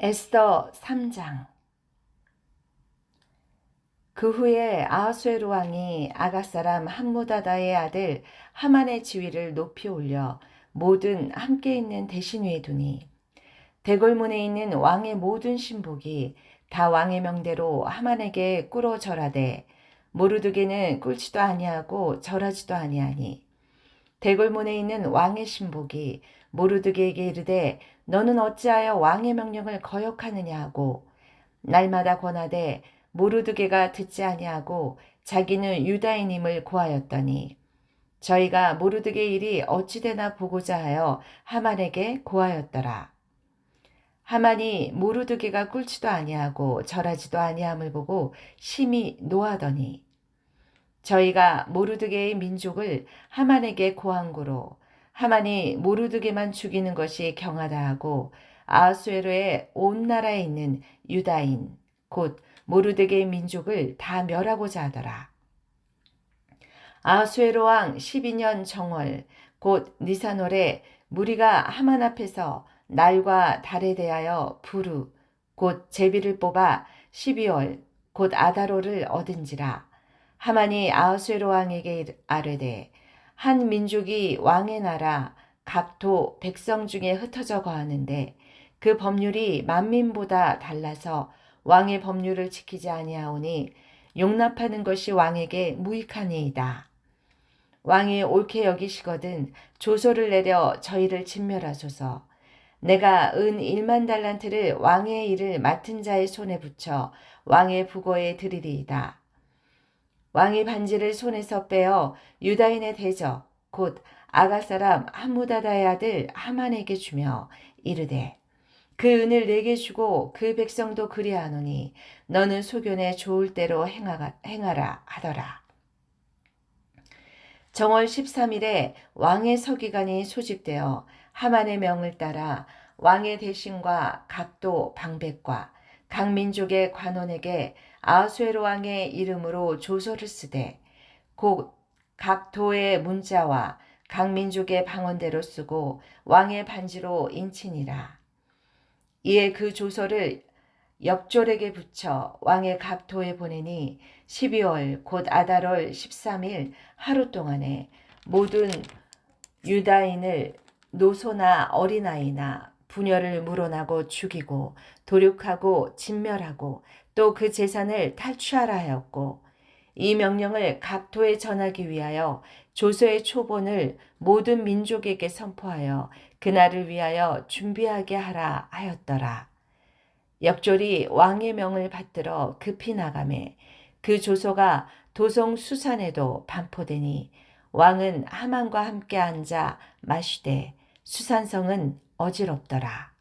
에스더 3장. 그 후에 아하수에로 왕이 아가 사람 함무다다의 아들 하만의 지위를 높이 올려 모든 함께 있는 대신 위에 두니 대궐문에 있는 왕의 모든 신복이 다 왕의 명대로 하만에게 꿇어 절하되 모르드게는 꿇지도 아니하고 절하지도 아니하니 대궐문에 있는 왕의 신복이 모르드게에게 이르되 너는 어찌하여 왕의 명령을 거역하느냐 하고 날마다 권하되 모르드게가 듣지 아니하고 자기는 유다인임을 고하였더니 저희가 모르드게 일이 어찌되나 보고자 하여 하만에게 고하였더라. 하만이 모르드게가 꿀지도 아니하고 절하지도 아니함을 보고 심히 노하더니 저희가 모르드게의 민족을 하만에게 고한 고로 하만이 모르드게만 죽이는 것이 경하다 하고 아수에로의 온 나라에 있는 유다인 곧 모르드게의 민족을 다 멸하고자 하더라. 아수에로 왕 12년 정월 곧 니사놀에 무리가 하만 앞에서 날과 달에 대하여 부르 곧 제비를 뽑아 12월 곧 아다로를 얻은지라 하만이 아수에로 왕에게 아뢰되 한 민족이 왕의 나라 각도 백성 중에 흩어져 거하는데 그 법률이 만민보다 달라서 왕의 법률을 지키지 아니하오니 용납하는 것이 왕에게 무익하니이다. 왕이 옳게 여기시거든 조소를 내려 저희를 진멸하소서. 내가 은 1만 달란트를 왕의 일을 맡은 자의 손에 붙여 왕의 부고에 드리리이다. 왕이 반지를 손에서 빼어 유다인의 대적 곧 아가 사람 함무다다의 아들 하만에게 주며 이르되 그 은을 내게 주고 그 백성도 그리하노니 너는 소견에 좋을 대로 행하, 행하라 하더라. 정월 13일에 왕의 서기관이 소집되어 하만의 명을 따라 왕의 대신과 각도 방백과 각 민족의 관원에게 아수에로 왕의 이름으로 조서를 쓰되 곧 각 도의 문자와 각 민족의 방언대로 쓰고 왕의 반지로 인친이라. 이에 그 조서를 옆졸에게 붙여 왕의 각도에 보내니 12월 곧 아달월 13일 하루 동안에 모든 유다인을 노소나 어린아이나 부녀를 물어나고 죽이고 도륙하고 진멸하고 또 그 재산을 탈취하라 하였고 이 명령을 각도에 전하기 위하여 조서의 초본을 모든 민족에게 선포하여 그날을 위하여 준비하게 하라 하였더라. 역졸이 왕의 명을 받들어 급히 나가매 그 조서가 도성 수산에도 반포되니 왕은 하만과 함께 앉아 마시되 수산성은 어지럽더라.